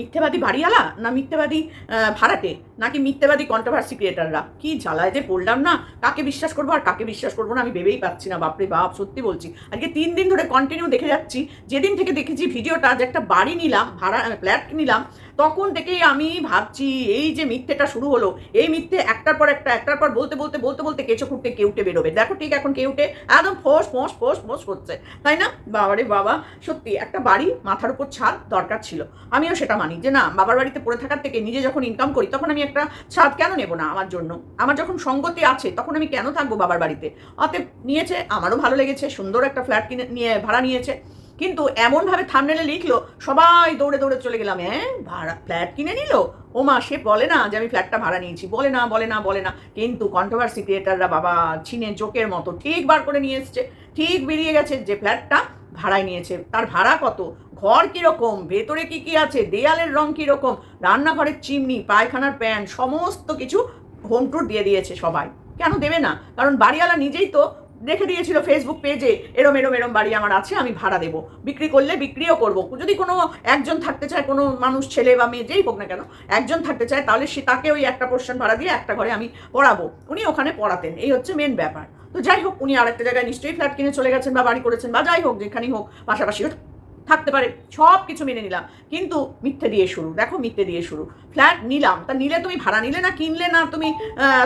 মিথ্যেবাদী বাড়িওয়ালা না মিথ্যেবাদী ভাড়াটে? নাকি মিথ্যেবাদী কন্ট্রোভার্সি ক্রিয়েটাররা কি জ্বালায় যে পড়লাম না? কাকে বিশ্বাস করব আর কাকে বিশ্বাস করব না? আমি ভেবেই পাচ্ছি না, বাপরে বাপ, সত্যি বলছি। আজকে তিন দিন ধরে কন্টিনিউ দেখে যাচ্ছি। যেদিন থেকে দেখেছি ভিডিওটা, যে একটা বাড়ি নিলাম, ভাড়া ফ্ল্যাট নিলাম তখন থেকেই আমি ভাবছি, এই যে মিথ্যেটা শুরু হলো, এই মিথ্যে একটার পর একটা, একটার পর বলতে বলতে বলতে বলতে কেঁচো খুঁটে কেউটে বেরোবে। দেখো ঠিক এখন কেউটে একদম ফোঁস ফোঁস ফোঁস ফোঁস করছে। তাই না? বাবারে বাবা, সত্যি একটা বাড়ি মাথার উপর ছাদ দরকার ছিল। আমিও সেটা মানি যে না, বাবার বাড়িতে পড়ে থাকার থেকে নিজে যখন ইনকাম করি, তখন আমি একটা ছাদ কেন নেব না আমার জন্য? আমার যখন সঙ্গতি আছে, তখন আমি কেন থাকব বাবার বাড়িতে? অতএব নিয়েছে, আমারও ভালো লেগেছে, সুন্দর একটা ফ্ল্যাট কিনে, নিয়ে, ভাড়া নিয়েছে। কিন্তু এমনভাবে থামনেলে লিখলো, সবাই দৌড়ে দৌড়ে চলে গেলাম। হ্যাঁ ভাড়া, ফ্ল্যাট কিনে নিল? ও মা সে বলে না যে আমি ফ্ল্যাটটা ভাড়া নিয়েছি। বলে না বলে না বলে না। কিন্তু কন্ট্রোভার্সি ক্রিয়েটাররা বাবা, ছিনে জোকের মতো ঠিক বার করে নিয়ে এসছে। ঠিক বেরিয়ে গেছে যে ফ্ল্যাটটা ভাড়ায় নিয়েছে। তার ভাড়া কত? ঘর কীরকম? ভেতরে কি কি আছে? দেয়ালের রং কীরকম? রান্নাঘরের চিমনি, পায়খানার প্যান, সমস্ত কিছু হোম ট্যুর দিয়ে দিয়েছে সবাই। কেন দেবে না? কারণ বাড়িওয়ালা নিজেই তো রেখে দিয়েছিল ফেসবুক পেজে এরম এরম এরম বাড়ি আমার আছে, আমি ভাড়া দেবো। বিক্রি করলে বিক্রিও করব। যদি কোনো একজন থাকতে চায়, কোনো মানুষ, ছেলে বা মেয়ে, যেই হোক না কেন, একজন থাকতে চায়, তাহলে সে তাকে ওই একটা পোর্শন ভাড়া দিয়ে একটা ঘরে আমি পড়াবো। উনি ওখানে পড়াতেন, এই হচ্ছে মেন ব্যাপার। তো যাই হোক, উনি আরেকটা জায়গায় নিশ্চয়ই ফ্ল্যাট কিনে চলে গেছেন বা বাড়ি করেছেন বা যাই হোক, যেখানেই হোক পাশাপাশিও থাকতে পারে সব কিছু মেনে নিলাম। কিন্তু মিথ্যে দিয়ে শুরু, দেখো মিথ্যে দিয়ে শুরু। ফ্ল্যাট নিলাম, তা নিলে তুমি ভাড়া, নিলে না কিনলে না তুমি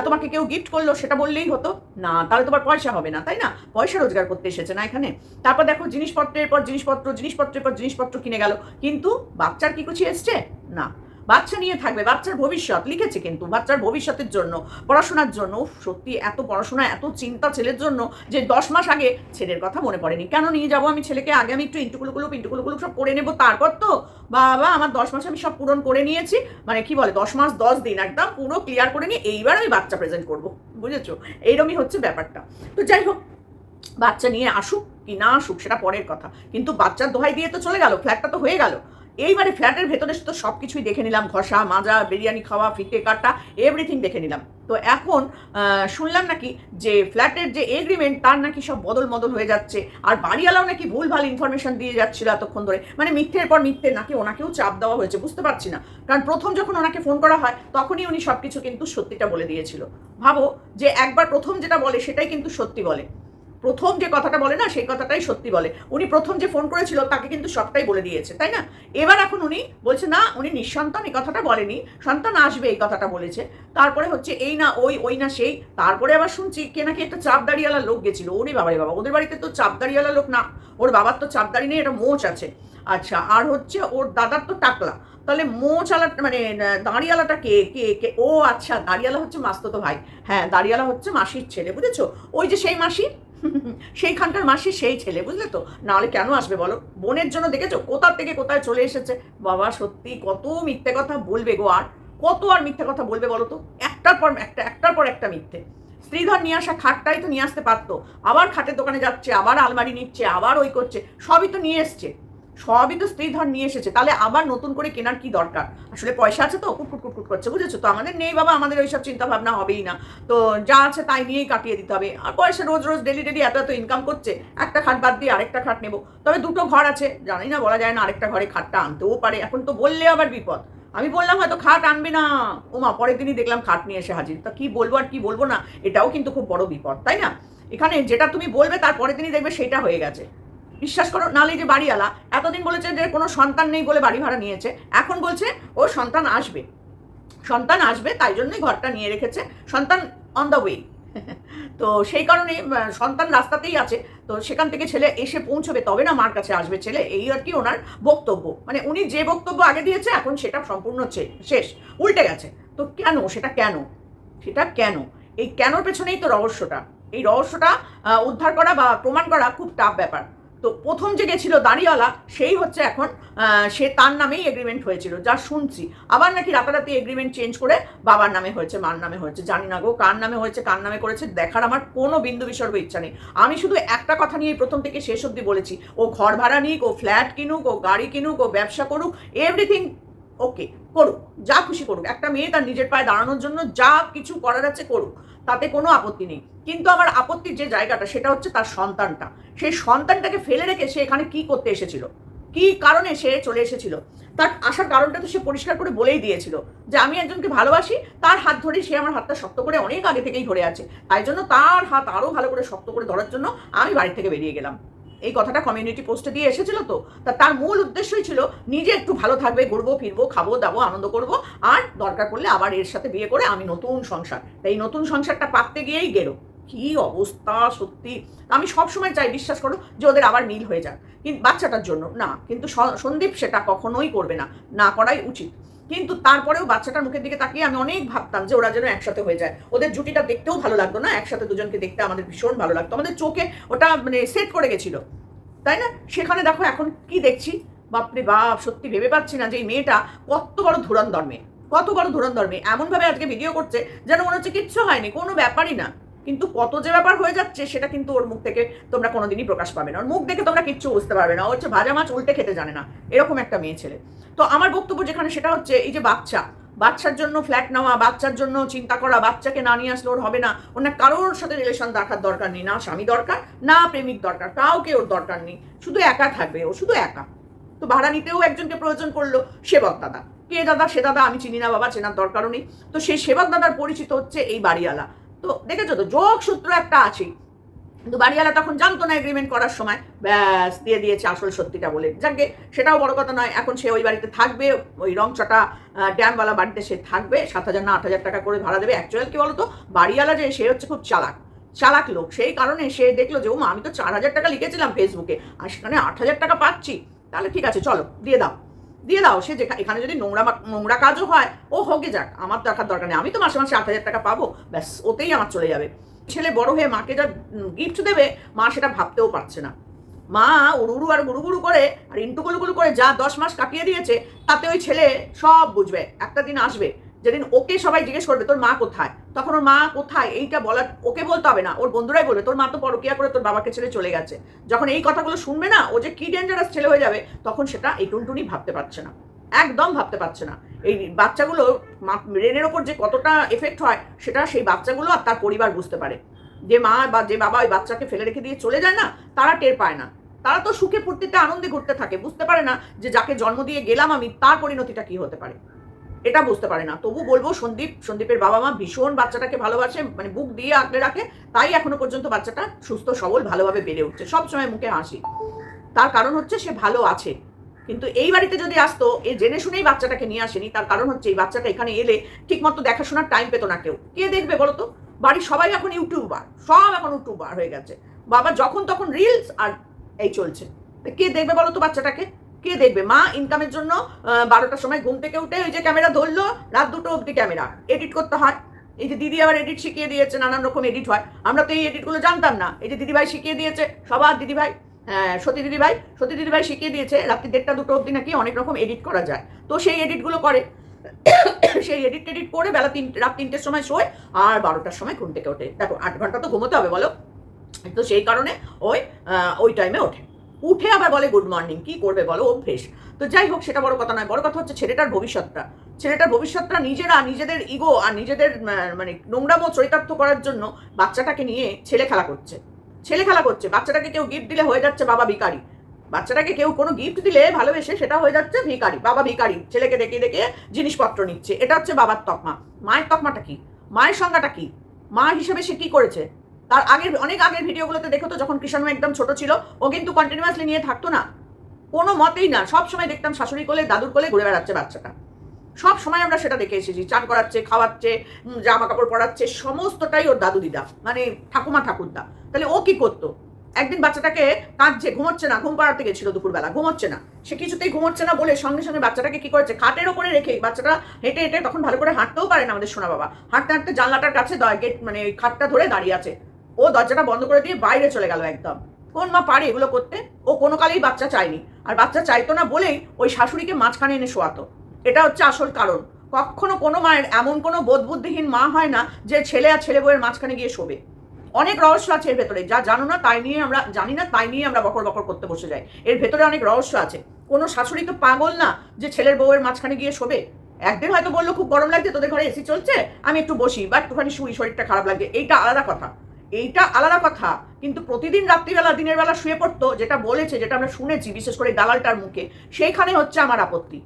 তোমাকে কেউ গিফট করল সেটা বললেই হতো? না, তাহলে তোমার পয়সা হবে না, তাই না? পয়সা রোজগার করতে এসেছে না এখানে? তারপর দেখো জিনিসপত্রের পর জিনিসপত্র, জিনিসপত্রের পর জিনিসপত্র কিনে গেল। কিন্তু বাচ্চার কি কিছু এসছে? না। বাচ্চা নিয়ে থাকবে, বাচ্চার ভবিষ্যৎ, লিখেছে কিন্তু, বাচ্চার ভবিষ্যতের জন্য, পড়াশোনার জন্য সত্যি এত পড়াশোনা, এত চিন্তা ছেলের জন্য যে দশ মাস আগে ছেলের কথা মনে পড়েনি। কেন নিয়ে যাব আমি ছেলেকে? আগে আমি একটু ইন্টুকুলুকুলু পিন্টুকুলুকুলু সব করে নেব, তারপর তো বাবা, আমার দশ মাস আমি সব পূরণ করে নিয়েছি। মানে কি বলে, দশ মাস, দশ দিন একদম পুরো ক্লিয়ার করে নিয়ে এইবার আমি বাচ্চা প্রেজেন্ট করব, বুঝেছ? এইরকমই হচ্ছে ব্যাপারটা। তো যাই হোক, বাচ্চা নিয়ে আসুক কি না আসুক, সেটা পরের কথা। কিন্তু বাচ্চার দোহাই দিয়ে তো চলে গেল ফ্ল্যাটটা তো হয়ে গেল। এইবারে ফ্ল্যাটের ভেতরে তো সব কিছুই দেখে নিলাম। ঘষা, মাজা, বিরিয়ানি খাওয়া, ফিতে কাটা এভরিথিং দেখে নিলাম। তো এখন শুনলাম নাকি যে ফ্ল্যাটের যে এগ্রিমেন্ট তার নাকি সব বদল মদল হয়ে যাচ্ছে। আর বাড়িওয়ালাও নাকি ভুল ভালো ইনফরমেশন দিয়ে যাচ্ছিল এতক্ষণ ধরে। মানে মিথ্যের পর মিথ্যে, নাকি ওনাকেও চাপ দেওয়া হয়েছে, বুঝতে পারছি না। কারণ প্রথম যখন ওনাকে ফোন করা হয়, তখনই উনি সব কিছু কিন্তু সত্যিটা বলে দিয়েছিল। ভাবো যে একবার প্রথম যেটা বলে, সেটাই কিন্তু সত্যি বলে। প্রথম যে কথাটা বলে না, সেই কথাটাই সত্যি বলে। উনি প্রথম যে ফোন করেছিল, তাকে কিন্তু সবটাই বলে দিয়েছে, তাই না? এবার এখন উনি বলছে, না, উনি নিঃসন্তান, এই কথাটা বলেনি। সন্তান আসবে, এই কথাটা বলেছে। তারপরে হচ্ছে, এই না, ওই ওই না, সেই। তারপরে আবার শুনছি, কে নাকি একটা চাপদাড়িওয়ালা লোক গেছিল। ওরে বাবারে বাবা, ওদের বাড়িতে তো চাপদাড়িওয়ালা লোক না। ওর বাবার তো চাপদাড়ি নেই, এটা মোচ আছে। আচ্ছা আর হচ্ছে, ওর দাদার তো টাকলা। তাহলে মোচালা মানে দাঁড়িয়ালাটা কে? কে কে? ও আচ্ছা দাঁড়িয়ালা হচ্ছে মাস্ত তো ভাই। হ্যাঁ দাঁড়িয়ালা হচ্ছে মাসির ছেলে, বুঝেছ? ওই যে সেই মাসি সেইখানকার মাসি সেই ছেলে, বুঝলে তো? নাহলে কেন আসবে বলো? বোনের জন্য দেখেছ? কোথার থেকে কোথায় চলে এসেছে? বাবা, সত্যি কত মিথ্যে কথা বলবে গো আর? কত আর মিথ্যে কথা বলবে বলো তো? একটার পর একটা, একটার পর একটা মিথ্যে। স্ত্রীধর নিয়ে আসা খাটটাই তো নিয়ে আসতে পারতো। আবার খাটের দোকানে যাচ্ছে, আবার আলমারি নিচ্ছে, আবার ওই করছে, সবই তো নিয়ে এসছে। সবই তো স্ত্রীধর নিয়ে এসেছে। তাহলে আবার নতুন করে কেনার কি দরকার? আসলে পয়সা আছে তো? কুটকুট কুটকুট করছে, বুঝেছ? তো আমাদের নেই বাবা, আমাদের ওইসব চিন্তা ভাবনা হবেই না। তো যা আছে তাই নিয়েই কাটিয়ে দিতে হবে। আর পয়সা রোজ রোজ ডেলি ডেলি এত এত ইনকাম করছে, একটা খাট বাদ দিয়ে আরেকটা খাট নেব। তবে দুটো ঘর আছে, জানি না, বলা যায় না আরেকটা ঘরে খাটটা আনতেও পারে। এখন তো বললে আবার বিপদ। আমি বললাম হয়তো খাট আনবে না। ওমা, পরের দিনই দেখলাম খাট নিয়ে এসে হাজির। তা কি বলব আর কি বলব না, এটাও কিন্তু খুব বড় বিপদ, তাই না? এখানে যেটা তুমি বলবে, তার পরের দিনই দেখবে সেটা হয়ে গেছে। বিশ্বাস করো নালে যে বাড়িওয়ালা, এতদিন বলেছে যে কোনো সন্তান নেই বলে বাড়ি ভাড়া নিয়েছে, এখন বলছে ও সন্তান আসবে। সন্তান আসবে, তাই জন্যই ঘরটা নিয়ে রেখেছে, সন্তান অন দ্য ওয়ে তো সেই কারণে সন্তান রাস্তাতেই আছে, তো সেখান থেকে ছেলে এসে পৌঁছবে, তবে না মার কাছে আসবে ছেলে, এই আর কি ওনার বক্তব্য। মানে উনি যে বক্তব্য আগে দিয়েছে, এখন সেটা সম্পূর্ণ শেষ, উল্টে গেছে। তো কেন, সেটা কেন? সেটা কেন? এই কেনর পেছনেই তো রহস্যটা। এই রহস্যটা উদ্ধার করা বা প্রমাণ করা খুব টাফ ব্যাপার। তো প্রথম যে গেছিল দাঁড়িওয়ালা, সেই হচ্ছে এখন সে তার নামেই এগ্রিমেন্ট হয়েছিল, যা শুনছি। আবার নাকি রাতারাতি এগ্রিমেন্ট চেঞ্জ করে বাবার নামে হয়েছে, মার নামে হয়েছে, জানি না গো কার নামে হয়েছে, কার নামে করেছে, দেখার আমার কোনো বিন্দু বিসর্গ ইচ্ছা নেই। আমি শুধু একটা কথা নিয়ে প্রথম থেকে শেষ অবধি বলেছি, ও ঘর ভাড়া নিক, ও ফ্ল্যাট কিনুক, ও গাড়ি কিনুক, ও ব্যবসা করুক এভরিথিং ওকে করুক, যা খুশি করুক। একটা মেয়ে তার নিজের পায়ে দাঁড়ানোর জন্য যা কিছু করার আছে করুক। তাতে কোনো আপত্তি নেই। কিন্তু আমার আপত্তির যে জায়গাটা, সেটা হচ্ছে তার সন্তানটা। সেই সন্তানটাকে ফেলে রেখে সে এখানে কি করতে এসেছিল? কি কারণে সে চলে এসেছিল? তার আসার কারণটা তো সে পরিষ্কার করে বলেই দিয়েছিল যে, আমি একজনকে ভালোবাসি, তার হাত ধরে সে আমার হাতটা শক্ত করে অনেক আগে থেকেই ধরে আছে। তাই জন্য তার হাত আরও ভালো করে শক্ত করে ধরার জন্য আমি বাড়ি থেকে বেরিয়ে গেলাম। এই কথাটা কমিউনিটি পোস্টে দিয়ে এসেছিল তো? তা তার মূল উদ্দেশ্যই ছিল নিজে একটু ভালো থাকবে, ঘুরবো, ফিরবো, খাব, দাবো, আনন্দ করব, আর দরকার পড়লে আবার এর সাথে বিয়ে করে আমি নতুন সংসার। তাই এই নতুন সংসারটা পাততে গিয়েই গেল। কি অবস্থা সত্যি? আমি সব সময় চাই, বিশ্বাস করো, যে ওদের আবার মিল হয়ে যাক। কিন্তু বাচ্চাটার জন্য। না, কিন্তু সন্দীপ সেটা কখনোই করবে না। না করাই উচিত। কিন্তু তারপরেও বাচ্চাটার মুখের দিকে তাকিয়ে আমি অনেক ভাবতাম যে ওরা যেন একসাথে হয়ে যায়। ওদের জুটিটা দেখতেও ভালো লাগতো না, একসাথে দুজনকে দেখতে আমাদের ভীষণ ভালো লাগতো। আমাদের চোখে ওটা মানে সেট করে গেছিল। তাই না? সেখানে দেখো এখন কি দেখছি? বাপরে বাপ, সত্যি ভেবে পাচ্ছি না যে এই মেয়েটা কত বড় ধুরন্ধর মেয়ে, কত বড় ধুরন্ধর মেয়ে। এমনভাবে আজকে ভিডিও করছে যেন মনে হচ্ছে কিচ্ছু হয়নি, কোনো ব্যাপারই না। কিন্তু কত যে ব্যাপার হয়ে যাচ্ছে, সেটা কিন্তু ওর মুখ থেকে তোমরা কোনোদিনই প্রকাশ পাবে না। ওর মুখ দেখে তোমরা কিচ্ছু বুঝতে পারবে না। ও হচ্ছে ভাজা মাছ উল্টে খেতে জানে না, এরকম একটা মেয়ে ছেলে। তো আমার বক্তব্য যেখানে সেটা হচ্ছে, এই যে বাচ্চা, বাচ্চার জন্য ফ্ল্যাট নেওয়া, বাচ্চার জন্য চিন্তা করা, বাচ্চাকে না নিয়ে আসলে ওর হবে না না কারোর সাথে রিলেশন রাখার দরকার নেই, না স্বামী দরকার, না প্রেমিক দরকার, কাউকে ওর দরকার নেই। শুধু একা থাকবে ও, শুধু একা। তো ভাড়া নিতেও একজনকে প্রয়োজন করল, সেবক দাদা। কে দাদা, সে দাদা আমি চিনি না, বাবা চেনার দরকারও নেই। তো সেই সেবক দাদার পরিচিত হচ্ছে এই বাড়িওয়ালা। তো দেখেছ তো, যোগ সূত্র একটা আছেই। কিন্তু বাড়িওয়ালা তখন জানতো না এগ্রিমেন্ট করার সময়। ব্যাস, দিয়ে দিয়েছে আসল সত্যিটা বলে। যাকে, সেটাও বড় কথা নয়, এখন সে ওই বাড়িতে থাকবে, ওই রংচটা ড্যামওয়ালা বাড়িতে সে থাকবে সাত হাজার না আট হাজার টাকা করে ভাড়া দেবে। অ্যাকচুয়াল কি বলতো? বাড়িওয়ালা যে, সে হচ্ছে খুব চালাক। চালাক লোক। সেই কারণে সে দেখল যে ও মা আমি তো চার হাজার টাকা লিখেছিলাম ফেসবুকে আর সেখানে আট হাজার টাকা পাচ্ছি। তাহলে ঠিক আছে, চলো, দিয়ে দাও। দিয়ে দাও, সে যেখানে এখানে যদি নোংরা নোংরা কাজও হয়, ও হোকে যাক, আমার দেখার দরকার নেই। আমি তো মাসে মাসে আট হাজার টাকা পাবো, ব্যাস, ওতেই আমার চলে যাবে। ছেলে বড় হয়ে মাকে যা গিফট দেবে, মা সেটা ভাবতেও পারছে না। মা উড়ুড়ু আর গুরু করে, আর ইন্টু গুলু করে যা দশ মাস কাটিয়ে দিয়েছে, তাতে ওই ছেলে সব বুঝবে। একটা দিন আসবে, যেদিন ওকে সবাই জিজ্ঞেস করবে, তোর মা কোথায়? তখন ওর মা কোথায়? এইটা বলার, ওকে বলতে হবে না। ওর বন্ধুরাই বলবে, তোর মা তো পরকিয়া করে তোর বাবাকে ছেড়ে চলে গেছে। যখন এই কথাগুলো শুনবে না, ও যে কি ডেঞ্জারাস ছেলে হয়ে যাবে, তখন সেটা এই টুনটুনি ভাবতে পারছে না। একদম ভাবতে পারছে না। এই বাচ্চাগুলো ব্রেনের ওপর যে কতটা এফেক্ট হয়, সেটা সেই বাচ্চাগুলো আর তার পরিবার বুঝতে পারে। যে মা বা যে বাবা ওই বাচ্চাকে ফেলে রেখে দিয়ে চলে যায় না, তারা টের পায় না। তারা তো সুখে ফুর্তিতে আনন্দে ঘুরতে থাকে। বুঝতে পারে না যে যাকে জন্ম দিয়ে গেলাম আমি, তার পরিণতিটা কি হতে পারে। এটা বুঝতে পারে না। তবু বলব সন্দীপ, সন্দীপের বাবা মা ভীষণ বাচ্চাটাকে ভালোবাসে মানে বুক দিয়ে আঁকড়ে রাখে, তাই এখনও পর্যন্ত বাচ্চাটা সুস্থ, সবল, ভালোভাবে বেড়ে উঠছে, সবসময় মুখে হাসি। তার কারণ হচ্ছে সে ভালো আছে। কিন্তু এই বাড়িতে যদি আসতো, এ জেনে শুনেই বাচ্চাটাকে নিয়ে আসেনি, তার কারণ হচ্ছে এই বাচ্চাটা এখানে এলে ঠিকমতো দেখাশোনার টাইম পেতো না কেউ। কে দেখবে বলো তো বাড়ির সবাই এখন ইউটিউবার সব এখন ইউটিউবার হয়ে গেছে। বাবা যখন তখন রিলস আর এই চলছে। কে দেখবে বলো তো বাচ্চাটাকে? কে দেখবে। মা ইনকামের জন্য বারোটার সময় ঘুম থেকে উঠে ওই যে ক্যামেরা ধরলো, রাত দুটো অবধি ক্যামেরা এডিট করতে হয়। এই যে দিদি আবার এডিট শিখিয়ে দিয়েছে, নানান রকম এডিট হয়। আমরা তো এই এডিটগুলো জানতাম না। এই যে দিদিভাই শিখিয়ে দিয়েছে, সবার দিদিভাই হ্যাঁ সতী দিদিভাই সতী দিদিভাই শিখিয়ে দিয়েছে, রাত্রি দেড়টা দুটো অবধি নাকি অনেক রকম এডিট করা যায়। তো সেই এডিটগুলো করে, সেই এডিট টেডিট করে বেলা তিন, রাত তিনটের সময় শোয় আর বারোটার সময় ঘুম থেকে ওঠে। দেখো, আট ঘণ্টা তো ঘুমোতে হবে বলো। তো সেই কারণে ওই ওই টাইমে ওঠে। উঠে আবার বলে গুড মর্নিং কি করবে বলো? অভ্যেস তো যাই হোক, সেটা বড় কথা নয়, বড় কথা হচ্ছে ছেলেটার ভবিষ্যৎটা। ছেলেটার ভবিষ্যৎটা নিজেরা, নিজেদের ইগো আর নিজেদের মানে নোংরামো চরিতার্থ করার জন্য বাচ্চাটাকে নিয়ে ছেলে খেলা করছে। ছেলে খেলা করছে। বাচ্চাটাকে কেউ গিফট দিলে হয়ে যাচ্ছে বাবা ভিকারি বাচ্চাটাকে কেউ কোনো গিফট দিলে ভালোবেসে সেটা হয়ে যাচ্ছে ভিকারি বাবা ভিকারি ছেলেকে দেখে দেখে জিনিসপত্র নিচ্ছে। এটা হচ্ছে বাবার তকমা। মায়ের তকমাটা কি? মায়ের সংজ্ঞাটা কি? মা হিসেবে সে কি করেছে? তার আগের, অনেক আগের ভিডিওগুলোতে দেখো তো যখন কৃষাণু একদম ছোট ছিল, ও কিন্তু কন্টিনিউয়াসলি নিয়ে থাকতো না। কোনো মতেই না, সব সময় দেখতাম শাশুড়ি কোলে, দাদুর কোলে ঘুরে বেড়াচ্ছে বাচ্চাটা। সব সময় আমরা সেটা দেখে এসেছি, চান করাচ্ছে, খাওয়াচ্ছে জামা কাপড় পরাচ্ছে, সমস্তটাই ওর দাদু দিদা মানে ঠাকুমা ঠাকুরদা। তাহলে ও কি করতো? একদিন বাচ্চাটাকে কাঁদছে, ঘুমোচ্ছে না, ঘুম পাড়াতে গেছিল দুপুরবেলা, ঘুমোচ্ছে না। সে কিছুতেই ঘুমোচ্ছে না বলে সঙ্গে সঙ্গে বাচ্চাটাকে কি করেছে? খাটের ওপরে রেখে বাচ্চাটা হেঁটে হেঁটে তখন ভালো করে হাঁটতেও পারে না আমাদের সোনা বাবা। হাঁটতে হাঁটতে জানলাটার কাছে গেট মানে খাটটা ধরে দাঁড়িয়ে আছে। ও দরজাটা বন্ধ করে দিয়ে বাইরে চলে গেল একদম। কোন মা পারে এগুলো করতে? ও কোনো কালেই বাচ্চা চায়নি। আর বাচ্চা চাইতো না বলেই ওই শাশুড়িকে মাঝখানে এনে শোয়াতো। এটা হচ্ছে আসল কারণ। কখনো কোনো মায়ের এমন কোনো বোধবুদ্ধিহীন মা হয় না যে ছেলে আর ছেলে বউয়ের মাঝখানে গিয়ে শোবে। অনেক রহস্য আছে এর ভেতরে। যা জানো না, তাই নিয়ে আমরা জানি না, তাই নিয়ে আমরা বকর বকর করতে বসে যাই। এর ভেতরে অনেক রহস্য আছে। কোনো শাশুড়ি তো পাগল না যে ছেলের বউয়ের মাঝখানে গিয়ে শোবে। একদিন হয়তো বলল, খুব গরম লাগছে, তোদের ঘরে এসি চলছে, আমি একটু বসি। বা একটুখানি শুই, শরীরটা খারাপ লাগছে। এইটা আলাদা কথা। এইটা আলাদা কথা, কিন্তু প্রতিদিন রাত্রিবেলা, দিনের বেলা শুয়ে পড়তো, যেটা বলেছে, যেটা আমরা শুনেছি, বিশেষ করে দালালটার মুখে, সেইখানে হচ্ছে আমার আপত্তি।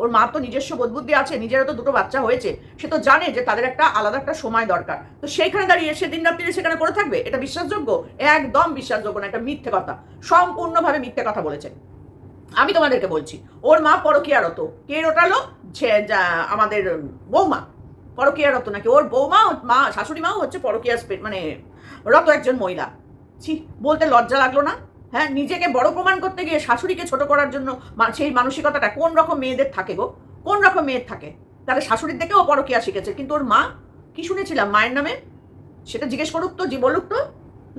ওর মা তো নিজস্ব বোধবুদ্ধি আছে, নিজেরও তো দুটো বাচ্চা হয়েছে, সে তো জানে যে তাদের একটা আলাদা একটা সময় দরকার। তো সেইখানে দাঁড়িয়ে সে দিন রাত্রি সেখানে করে থাকবে? এটা বিশ্বাসযোগ্য? একদম বিশ্বাসযোগ্য না একটা মিথ্যে কথা। সম্পূর্ণভাবে মিথ্যে কথা বলেছে। আমি তোমাদেরকে বলছি, ওর মা পরকিয়ারত কে রোটালো? যে আমাদের বৌমা। পরকিয়ারত নাকি? ওর বৌমা, মা, শাশুড়ি মাও হচ্ছে পরকিয়া মানে রত একজন মহিলা। ছি, বলতে লজ্জা লাগল না? হ্যাঁ নিজেকে বড় প্রমাণ করতে গিয়ে শাশুড়িকে ছোট করার জন্য সেই মানসিকতাটা কোন রকম মেয়েদের থাকে গো? কোন রকম মেয়ের থাকে? তাহলে শাশুড়ির দেখে ও পরকিয়া শিখেছে, কিন্তু ওর মা? কি শুনেছিলাম মায়ের নামে? সেটা জিজ্ঞেস করুক তো যে বলুক তো।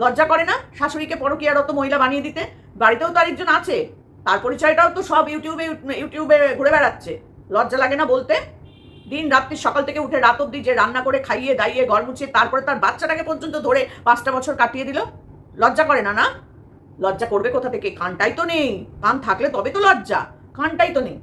লজ্জা করে না শাশুড়িকে পরকিয়ারত মহিলা বানিয়ে দিতে? বাড়িতেও তো আরেকজন আছে। তার পরিচয়টাও তো সব ইউটিউবে ইউটিউবে ঘুরে বেড়াচ্ছে। লজ্জা লাগে না বলতে? দিন রাত্রি সকাল থেকে উঠে রাত অব্দি যে রান্না করে খাইয়ে, দাইয়ে, ঘর মুছিয়ে, তারপরে তার বাচ্চাটাকে পর্যন্ত ধরে পাঁচটা বছর কাটিয়ে দিল। লজ্জা করে না না? লজ্জা করবে কোথা থেকে? কানটাই তো নেই। কান থাকলে তবে তো লজ্জা। কানটাই তো নেই।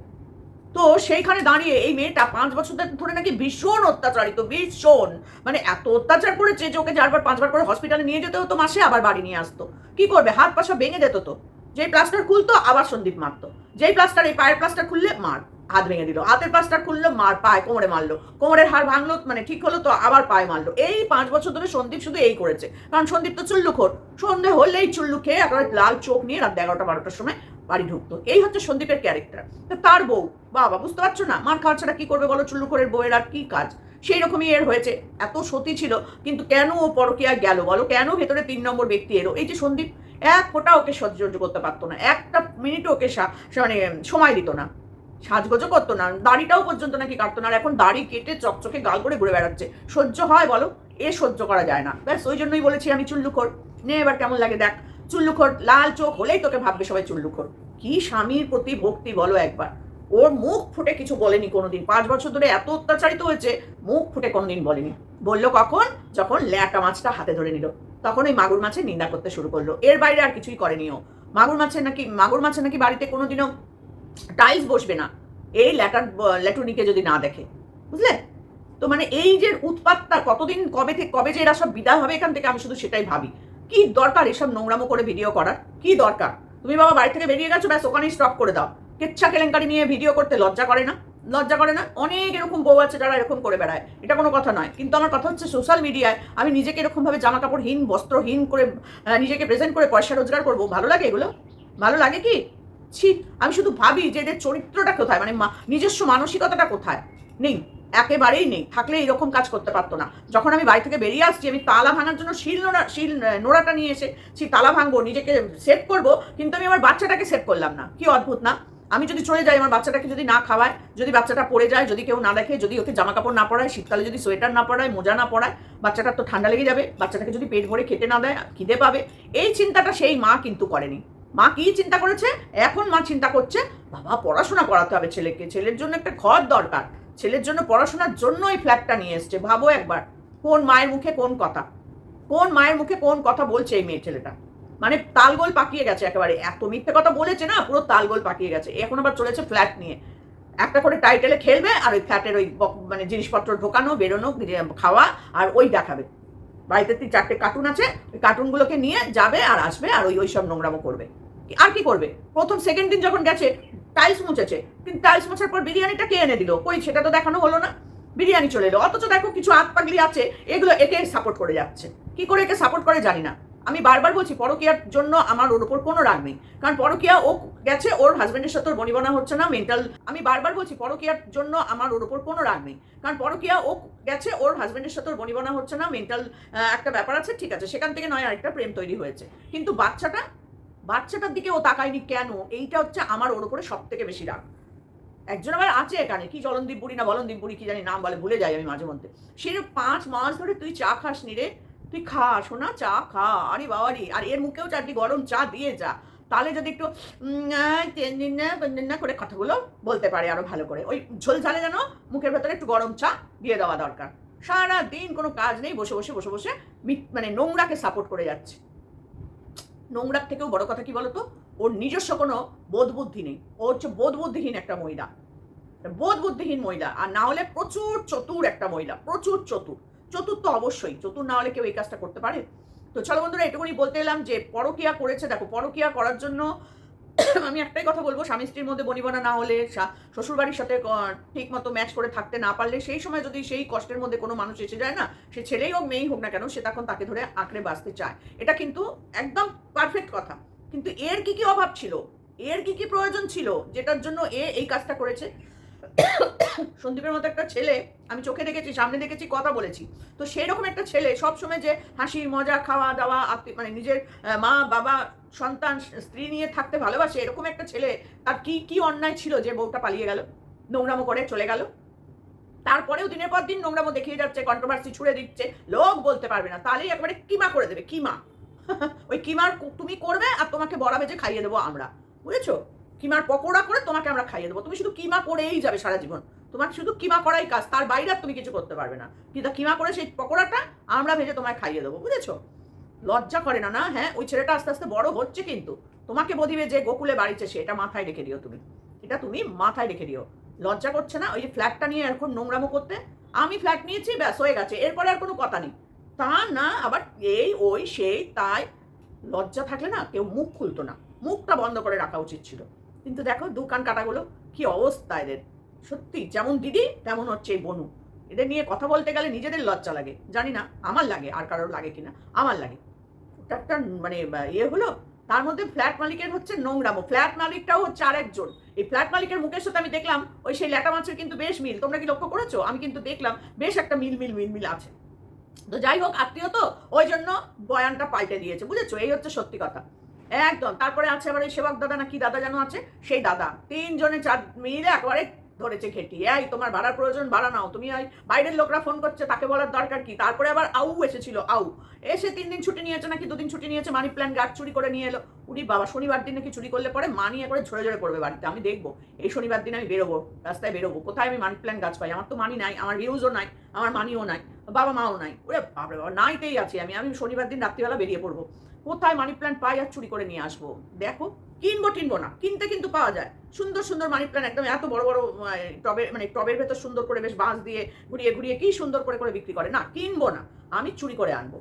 তো সেইখানে দাঁড়িয়ে এই মেয়েটা পাঁচ বছর ধরে নাকি ভীষণ অত্যাচারিত, ভীষণ। মানে এত অত্যাচার করেছে যে ওকে চারবার, পাঁচবার করে হসপিটালে নিয়ে যেতে হতো, মাসে আবার বাড়ি নিয়ে আসতো। কি করবে? হাত পাশা ভেঙে যেত তো। যেই প্লাস্টার খুলতো, আবার সন্দীপ মারতো। যেই প্লাস্টার এই পায়ের প্লাস্টার খুললে মার। হাত ভেঙে দিল। হাতের পাশটা খুললো, মার পায় কোমরে মারলো। কোমরের হাড় ভাঙলো মানে ঠিক হলো তো, আবার পায়ে মারলো। এই পাঁচ বছর ধরে সন্দীপ শুধু এই করেছে। কারণ সন্দীপ তো চুল্লুখোর। সন্ধে হলেই চুল্লু খেয়ে একেবারে লাল চোখ নিয়ে রাত এগারোটা, বারোটার সময় বাড়ি ঢুকতো। এই হচ্ছে সন্দীপের ক্যারেক্টার তার বউ, বাবা, বুঝতে পারছ না? মার খাওয়া ছাড়া কি করবে বলো? চুল্লুখোরের বউয়ের আর কি কাজ? সেই রকমই এর হয়েছে। এত সতী ছিল, কিন্তু কেন ও পরকিয়া গেল বলো? কেন ভেতরে তিন নম্বর ব্যক্তি এলো? এই যে সন্দীপ, এক ফোঁটা ওকে সহ্য করতে পারতো না। একটা মিনিট ওকে মানে সময় দিত না। সাজগোজও করতো না, দাড়িটাও পর্যন্ত নাকি কাটতো না, আর এখন দাড়ি কেটে চকচকে গাল করে ঘুরে বেড়াচ্ছে। সহ্য হয় বলো? এ সহ্য করা যায় না। ব্যাস, ওই জন্যই বলেছি আমি চুল্লুখোর। নে এবার কেমন লাগে দেখ। চুল্লুখোর লাল চোখ হলেই তোকে ভাববে সবাই চুল্লুখোর। কি স্বামীর প্রতি ভক্তি বলো একবার। ওর মুখ ফুটে কিছু বলেনি কোনোদিন। পাঁচ বছর ধরে এত অত্যাচারিত হয়েছে, মুখ ফুটে কোনোদিন বলেনি। বলল কখন? যখন ল্যাটা মাছটা হাতে ধরে নিল। তখন ওই মাগুর মাছের নিন্দা করতে শুরু করল। এর বাইরে আর কিছুই করেনি ও। মাগুর মাছের নাকি, মাগুর মাছের নাকি বাড়িতে কোনোদিনও টাইলস বসবে না। এই ল্যাটার, ল্যাটুনিকে যদি না দেখে, বুঝলে? তো মানে এই যে উৎপাতটা, কতদিন কবে থেকে, কবে যে এরা সব বিদায় হবে এখান থেকে আমি শুধু সেটাই ভাবি। কি দরকার এসব নোংরামো করে ভিডিও করার? কি দরকার? তুমি বাবা বাড়ি থেকে বেরিয়ে গেছো, ব্যাস, ওখানেই স্টপ করে দাও। কেচ্ছা কেলেঙ্কারি নিয়ে ভিডিও করতে লজ্জা করে না? লজ্জা করে না? অনেক এরকম বউ আছে যারা এরকম করে বেড়ায়। এটা কোনো কথা নয়। কিন্তু আমার কথা হচ্ছে সোশ্যাল মিডিয়ায় আমি নিজেকে এরকমভাবে জামা কাপড়হীন বস্ত্রহীন করে নিজেকে প্রেজেন্ট করে পয়সা রোজগার করব। ভালো লাগে এগুলো? ভালো লাগে কি? ছি, আমি শুধু ভাবি যে এদের চরিত্রটা কোথায়? মানে নিজস্ব মানসিকতাটা কোথায়? নেই, একেবারেই নেই। থাকলে এরকম কাজ করতে পারতো না। যখন আমি বাড়ি থেকে বেরিয়ে আসছি, আমি তালা ভাঙার জন্য শিল নোড়া শিল নোড়াটা নিয়ে এসে সেই তালা ভাঙবো, নিজেকে সেট করব, কিন্তু আমি আমার বাচ্চাটাকে সেট করলাম না। কি অদ্ভুত না? আমি যদি চলে যাই, আমার বাচ্চাটাকে যদি না খাওয়ায়, যদি বাচ্চাটা পড়ে যায়, যদি কেউ না দেখে, যদি ওকে জামা কাপড় না পরায়, শীতকালে যদি সোয়েটার না পরায়, মোজা না পরায়, বাচ্চাটার তো ঠান্ডা লেগে যাবে, বাচ্চাটাকে যদি পেট ভরে খেতে না দেয়, খিদে পাবে, এই চিন্তাটা সেই মা কিন্তু করেনি। মা কি চিন্তা করেছে? এখন মা চিন্তা করছে, বাবা পড়াশোনা করাতে হবে ছেলেকে। ছেলের জন্য একটা ঘর দরকার। ছেলের জন্য পড়াশোনার জন্য এই ফ্ল্যাটটা নিয়ে এসছে। ভাবো একবার, কোন মায়ের মুখে কোন কথা? কোন মায়ের মুখে কোন কথা বলছে এই মেয়ে ছেলেটা? মানে তালগোল পাকিয়ে গেছে একেবারে। এত মিথ্যে কথা বলেছে না, পুরো তালগোল পাকিয়ে গেছে। এখন আবার চলেছে ফ্ল্যাট নিয়ে। একটা করে টাইটেলে খেলবে আর ওই ফ্ল্যাটের ওই মানে জিনিসপত্র ঢোকানো, বেরোনো খাওয়া আর ওই দেখাবে। বাড়িতে তিন চারটে কার্টুন আছে, ওই কার্টুনগুলোকে নিয়ে যাবে আর আসবে আর ওই ওই সব নোংরামো করবে। আর কি করবে? প্রথম সেকেন্ড দিন যখন গেছে টাইলস মুছেছে। কিন্তু টাইলস মুছার পর বিরিয়ানিটা কে এনে দিল? কই, সেটা তো দেখানো হলো না। বিরিয়ানি চলে এলো। অথচ দেখো কিছু আত পাগলি আছে, এগুলো একে সাপোর্ট করে যাচ্ছে। কি করে একে সাপোর্ট করে জানি না। আমি বারবার বলছি, পরকিয়ার জন্য আমার ওর উপর কোনো রাগ নেই। কারণ পরকিয়া ও গেছে, ওর হাজব্যান্ডের সাথে ওর বনিবনা হচ্ছে না মেন্টাল আমি বারবার বলছি, পরকিয়ার জন্য আমার ওর উপর কোনো রাগ নেই। কারণ পরকিয়া ও গেছে, ওর হাজব্যান্ডের সাথে ওর বনিবনা হচ্ছে না মেন্টাল একটা ব্যাপার আছে, ঠিক আছে, সেখান থেকে নয়, আরেকটা প্রেম তৈরি হয়েছে। কিন্তু বাচ্চাটা, বাচ্চাটার দিকে ও তাকায়নি কেন? এইটা হচ্ছে আমার ওর উপরে সব থেকে বেশি রাগ। একজন আবার আছে এখানে, কি চলনদীপ বুড়ি না বলনদীপ বুড়ি কি জানি নাম বলে, ভুলে যাই আমি মাঝে মধ্যে। সেরকম পাঁচ মাস ধরে তুই চা খাস নি রে? তুই খা শোনা চা খা। আরে বাবারি আর এর মুখেও চারটি গরম চা দিয়ে যা। তাহলে যদি একটু করে কথাগুলো বলতে পারে আরও ভালো করে। ওই ঝোল ঝালে যেন মুখের ভেতরে একটু গরম চা দিয়ে দেওয়া দরকার। সারা দিন কোনো কাজ নেই, বসে বসে বসে বসে মানে নোংরাকে সাপোর্ট করে যাচ্ছে। নোংরার থেকেও বড় কথা কি বলতো? ওর নিজস্ব কোনো বোধ বুদ্ধি নেই। ও হচ্ছে বোধ বুদ্ধিহীন একটা মহিলা। বোধ বুদ্ধিহীন মহিলা। আর না হলে প্রচুর চতুর একটা মহিলা। প্রচুর চতুর। চতুর তো অবশ্যই, চতুর না হলে কেউ এই কাজটা করতে পারে। তো চলো বন্ধুরা, এটুকুনি বলতে এলাম যে পরকিয়া করেছে, দেখো পরকিয়া করার জন্য আমি একটাই কথা বলব, স্বামী স্ত্রীর মধ্যে বনিবনা না হলে শ্বশুরবাড়ির সাথে ঠিক মতো ম্যাচ করে থাকতে না পারলে, সেই সময় যদি সেই কষ্টের মধ্যে কোনো মানুষ এসে যায় না, সে ছেলেই হোক, মেয়েই হোক না কেন, সে তখন তাকে ধরে আঁকড়ে বাঁচতে চায়। এটা কিন্তু একদম পারফেক্ট কথা। কিন্তু এর কি কি অভাব ছিল? এর কি কি প্রয়োজন ছিল? যেটার জন্য এ এই কাজটা করেছে? সন্দীপের মতো একটা ছেলে, আমি চোখে দেখেছি, সামনে দেখেছি, কথা বলেছি। তো সেই রকম একটা ছেলে সবসময় যে হাসি, মজা, খাওয়া দাওয়া মানে নিজের মা, বাবা, সন্তান, স্ত্রী নিয়ে থাকতে ভালোবাসে, এরকম একটা ছেলে, তার কি কি অন্যায় ছিল যে বউটা পালিয়ে গেল, নোংরামো করে চলে গেল? তারপরেও দিনের পর দিন নোংরামো দেখিয়ে যাচ্ছে কন্ট্রোভার্সি ছুড়ে দিচ্ছে লোক বলতে পারবে না, তাহলেই একবারে কিমা করে দেবে, কিমা। ওই কিমার তুমি করবে আর তোমাকে বড়া বেজে খাইয়ে দেবো আমরা, বুঝেছ? কিমার পকোড়া করে তোমাকে আমরা খাইয়ে দেবো। তুমি শুধু কিমা করেই যাবে সারা জীবন। তোমার শুধু কিমা করাই কাজ, তার বাইরে তুমি কিছু করতে পারবে না। কিন্তু কিমা করে সেই পকোড়াটা আমরা ভেজে তোমায় খাইয়ে দেবো, বুঝেছ? লজ্জা করে না না? হ্যাঁ ওই ছেলেটা আস্তে আস্তে বড় হচ্ছে কিন্তু। তোমাকে বদিবে যে গোকুলে বাড়িতে সে এটা মাথায় রেখে দিও তুমি। এটা তুমি মাথায় রেখে দিও। লজ্জা করছে না? ওই যে ফ্ল্যাটটা নিয়ে এখন নোংরামো করতে। আমি ফ্ল্যাট নিয়েছি, ব্যাস, হয়ে গেছে। এরপরে আর কোনো কথা নেই। তা না, আবার এই, ওই, সেই, তাই। লজ্জা থাকলে না কেউ মুখ খুলতো না। মুখটা বন্ধ করে রাখা উচিত ছিল। কিন্তু দেখো দোকান কাটাগুলো কি অবস্থা এদের? সত্যি, যেমন দিদি, তেমন হচ্ছে এই বনু। এদের নিয়ে কথা বলতে গেলে নিজেদের লজ্জা লাগে। জানি না, আমার লাগে, আর কারোর লাগে কিনা, আমার লাগে। একটা মানে ইয়ে হলো, তার মধ্যে ফ্ল্যাট মালিকের হচ্ছে নোংরামো। ফ্ল্যাট মালিকটাও হচ্ছে আরেকজন। এই ফ্ল্যাট মালিকের মুখের সাথে আমি দেখলাম, ওই সেই ল্যাটা মাছের কিন্তু বেশ মিল। তোমরা কি লক্ষ্য করেছ? আমি কিন্তু দেখলাম, বেশ একটা মিল মিল মিল মিল আছে। তো যাই হোক, আত্মীয় তো ওই জন্য বয়ানটা পাল্টে দিয়েছে, বুঝেছ? এই হচ্ছে সত্যি কথা। একদম। তারপরে আছে আবার ওই সেবক দাদা না কি দাদা যেন আছে? সেই দাদা। তিনজনে চার মিলে একবারে ধরেছে খেটি। এই, তোমার ভাড়ার প্রয়োজন ভাড়া নাও। তুমি ওই বাইরের লোকরা ফোন করছে, তাকে বলার দরকার কি? তারপরে আবার আউ এসেছিল, আউ। এসে তিন দিন ছুটি নিয়েছে নাকি, দুদিন ছুটি নিয়েছে মানি প্ল্যান গাছ চুরি করে নিয়ে এলো। উনি বাবা, শনিবার দিন নাকি চুরি করলে পরে মানি একবারে ঝরে ঝরে পড়বে বাড়িতে। আমি দেখব। এই শনিবার দিন আমি বেরোবো, রাস্তায় বেরোবো। কোথায় আমি মানি প্ল্যান গাছ পাই? আমার তো মানি নাই, আমার ভিউজও নাই, আমার মানিও নাই বাবা মাও নাই। ওরে বাবা নাইতেই আছি আমি। আমি শনিবার দিন রাত্রিবেলা বেরিয়ে পড়ব। কোথায় মানি প্ল্যান্ট পাই আর চুরি করে নিয়ে আসব? দেখো, কিনবো টিনবো না, কিনতে কিন্তু পাওয়া যায়। সুন্দর সুন্দর মানি প্ল্যান্ট একদম এত বড় বড় টবের মানে টবের ভেতর সুন্দর করে বেশ বাঁশ দিয়ে ঘুরিয়ে ঘুরিয়ে কি সুন্দর করে করে বিক্রি করে। না, কিনবো না, আমি চুরি করে আনব।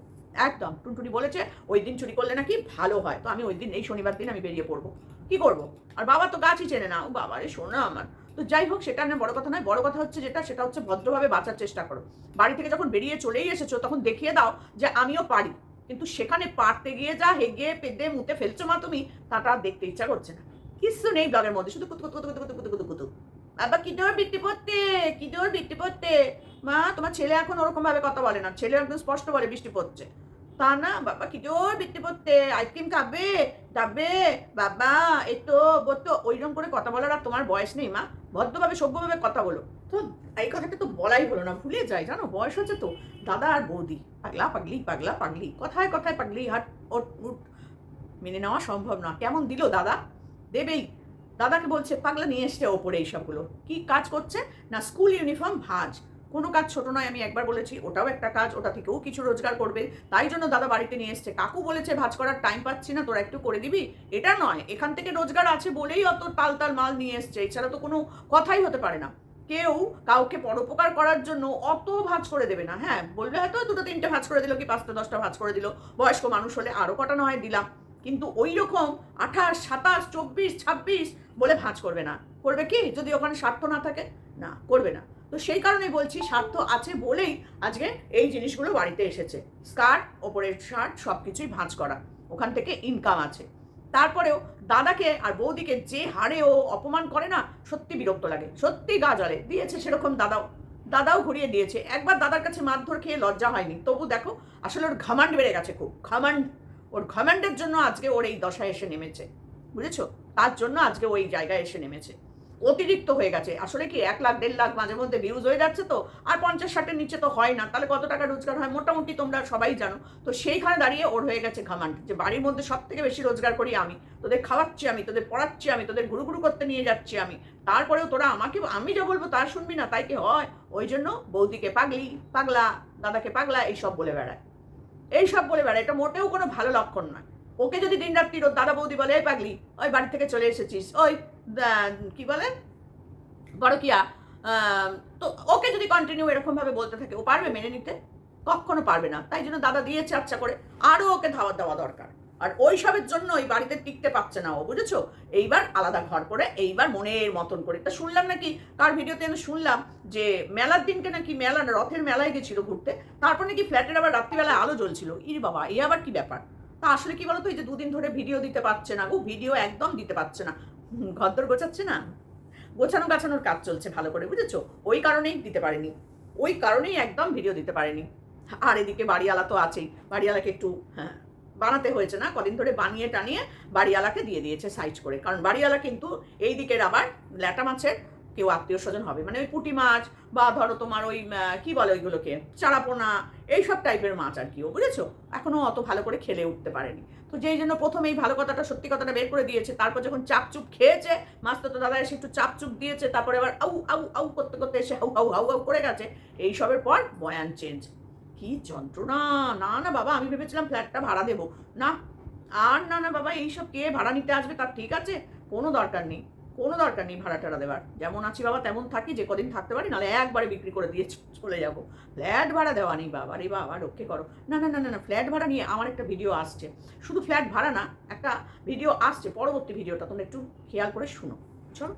একদম, টুনটুনি বলেছে, ওই দিন চুরি করলে নাকি ভালো হয়। তো আমি ওই দিন, এই শনিবার দিন আমি বেরিয়ে পড়ব। কি করব? আর বাবা তো গাছই চেনে না। ও বাবা রে, শোনা আমার। তো যাই হোক, সেটা না বড় কথা নয়, বড় কথা হচ্ছে যেটা, সেটা হচ্ছে ভদ্রভাবে বাঁচার চেষ্টা করো। বাড়ি থেকে যখন বেরিয়ে চলেই এসেছ, তখন দেখিয়ে দাও যে আমিও পারি। কিন্তু সেখানে পারতে গিয়ে যা হেগে পেদে মুতে ফেলছো মা তুমি, তাটা দেখতে ইচ্ছা করছে না। কিচ্ছু নেই ব্লগের মধ্যে, শুধু কুতু কুতু কুতু কুতু কুতু কুতু কুতু বাবা, কি তোর বৃত্তি পড়তে, কি তোর বৃত্তি পড়তে। মা, তোমার ছেলে এখন ওরকম ভাবে কথা বলে না। ছেলে একদম স্পষ্ট বলে বৃষ্টি পড়ছে। তা না বাবা কি জোর বৃত্তি পড়তে আইসক্রিম খাবে? যাবে? বাবা, এই তো বলতো ওইরকম করে কথা বলার আর তোমার বয়স নেই, মা। ভদ্রভাবে, সভ্যভাবে কথা বলো। তো এই কথাটা তো বলাই হলো না, ভুলে যাই, জানো? বয়স হচ্ছে তো। দাদা আর বৌদি, পাগলা, পাগলি পাগলা, পাগলি। কথায় কথায় পাগলি, হাট, ওট, উট, মেনে নেওয়া সম্ভব না। কেমন দিল দাদা? দেবেই। দাদাকে বলছে, পাগলা নিয়ে এসছে ওপরে এইসবগুলো। কি কাজ করছে? না, স্কুল ইউনিফর্ম ভাঁজ। কোনো কাজ ছোট নয়, আমি একবার বলেছি, ওটাও একটা কাজ, ওটা থেকেও কিছু রোজগার করবে। তাই জন্য দাদা বাড়িতে নিয়ে এসছে। কাকু বলেছে, ভাজ করার টাইম পাচ্ছি না, তোরা একটু করে দিবি? এটা নয়, এখান থেকে রোজগার আছে বলেই অত তাল তাল মাল নিয়ে এসছে। এছাড়া তো কোনো কথাই হতে পারে না। কেউ কাউকে পরোপকার করার জন্য অত ভাজ করে দেবে না। হ্যাঁ বলবে হয়তো দুটো তিনটে ভাজ করে দিল কি পাঁচটা, দশটা ভাজ করে দিল। বয়স্ক মানুষ হলে আরও কটা নয়, দিলাম। কিন্তু ওই রকম আঠাশ, সাতাশ, চব্বিশ, ছাব্বিশ বলে ভাঁজ করবে না। করবে কি? যদি ওখানে স্বার্থ না থাকে? না, করবে না। তো সেই কারণেই বলছি, স্বার্থ আছে বলেই আজকে এই জিনিসগুলো বাড়িতে এসেছে। স্কার্ট ওপরের শার্ট সব কিছুই ভাঁজ করা। ওখান থেকে ইনকাম আছে। তারপরেও দাদাকে আর বৌদিকে যে হারে ও অপমান করে না, সত্যি বিরক্ত লাগে। সত্যি গা জ্বলে। দিয়েছে সেরকম দাদাও। দাদাও ঘুরিয়ে দিয়েছে। একবার দাদার কাছে মারধর খেয়ে লজ্জা হয়নি। তবু দেখো, আসলে ওর ঘামান্ড বেড়ে গেছে খুব। ঘামান্ড, ওর ঘামান্ডের জন্য আজকে ওর এই দশায় এসে নেমেছে। বুঝেছ? তার জন্য আজকে ওই জায়গায় এসে নেমেছে। অতিরিক্ত হয়ে গেছে। আসলে কি এক লাখ, দেড় লাখ মাঝে মধ্যে ভিউজ হয়ে যাচ্ছে তো? আর পঞ্চাশ, ষাটের নিচে তো হয় না। তাহলে কত টাকা রোজগার হয়? মোটামুটি তোমরা সবাই জানো। তো সেইখানে দাঁড়িয়ে ওর হয়ে গেছে ঘামান্ড যে বাড়ির মধ্যে সব থেকে বেশি রোজগার করি আমি। তোদের খাওয়াচ্ছি আমি, তোদের পড়াচ্ছি আমি, তোদের ঘুরু ঘুরু করতে নিয়ে যাচ্ছি আমি। তারপরেও তোরা আমাকে, আমি যা বলব তার শুনবি না, তাই কি হয়? ওই জন্য বৌদিকে পাগলি, পাগলা, দাদাকে পাগলা, এইসব বলে বেড়ায়। এইসব বলে বেড়ায়। এটা মোটেও কোনো ভালো লক্ষণ নয়। ওকে যদি দিন রাত্রি ওর দাদা বৌদি বলে, এই পাগলি, ওই বাড়ি থেকে চলে এসেছিস, ওই কি বলে বড় কিয়া তো ওকে যদি কন্টিনিউ এরকম ভাবে বলতে থাকে, ও পারবে মেনে নিতে? কখনো পারবে না। তাই জন্য দাদা দিয়েছে আচ্ছা করে আরও ওকে ধাওয়া দেওয়া দরকার। আর ওই সবের জন্য ওই বাড়িতে টিকতে পারছে না ও, বুঝেছ? এইবার আলাদা ঘর করে, এইবার মনের মতন করে। তা শুনলাম নাকি, তার ভিডিওতে আমি শুনলাম যে মেলার দিনকে নাকি মেলা, রথের মেলায় গেছিল ঘুরতে, তারপর নাকি ফ্ল্যাটের আবার রাত্রিবেলায় আলো জ্বলছিল। ইরে বাবা এই আবার কি ব্যাপার? তা আসলে কি বলতো? এই যে দুদিন ধরে ভিডিও দিতে পারছে না। ও ভিডিও একদম দিতে পারছে না। ঘরদর গোছাচ্ছে না? গোছানো গাছানোর কাজ চলছে ভালো করে, বুঝেছ? ওই কারণেই দিতে পারেনি। ওই কারণেই একদম ভিডিও দিতে পারেনি। আর এদিকে বাড়িওয়ালা তো আছেই। বাড়িওয়ালাকে একটু হ্যাঁ বানাতে হয়েছে না। কদিন ধরে বানিয়ে টানিয়ে বাড়িওয়ালাকে দিয়ে দিয়েছে সাইজ করে। কারণ বাড়িওয়ালা কিন্তু এই দিকের আবার ল্যাটা মাছের কেউ আত্মীয় স্বজন হবে। মানে ওই পুঁটি মাছ বা ধরো তোমার ওই কি বলে ওইগুলোকে? চারাপোনা, এইসব টাইপের মাছ আর কি, ও বুঝেছ? এখনও অত ভালো করে খেলে উঠতে পারেনি। তো যেই জন্য প্রথম এই ভালো কথাটা, সত্যি কথাটা বের করে দিয়েছে। তারপর যখন চাপচুপ খেয়েছে, মাছ তো দাদা এসে একটু চাপচুপ দিয়েছে, তারপরে আবার আউ আউ আউ করতে করতে এসে হাউ হাউ হাউ হাউ করে গেছে। এইসবের পর বয়ান চেঞ্জ কি যন্ত্রণা! না না, বাবা, আমি ভেবেছিলাম ফ্ল্যাটটা ভাড়া দেবো। না, আর না না, বাবা, এইসব কে ভাড়া নিতে আসবে তার ঠিক আছে, কোনো দরকার নেই। কোনো দরকার নেই ভাড়া টাড়া দেওয়ার যেমন আছি বাবা, তেমন থাকি, যে কদিন থাকতে পারি নাহলে একবারে বিক্রি করে দিয়ে চলে যাব। ফ্ল্যাট ভাড়া দেওয়া নেই, বাবা রে বাবা, রক্ষে করো। না না না না না, ফ্ল্যাট ভাড়া নিয়ে আমার একটা ভিডিও আসছে। শুধু ফ্ল্যাট ভাড়া না, একটা ভিডিও আসছে, পরবর্তী ভিডিওটা তোমরা একটু খেয়াল করে শুনো। চলো।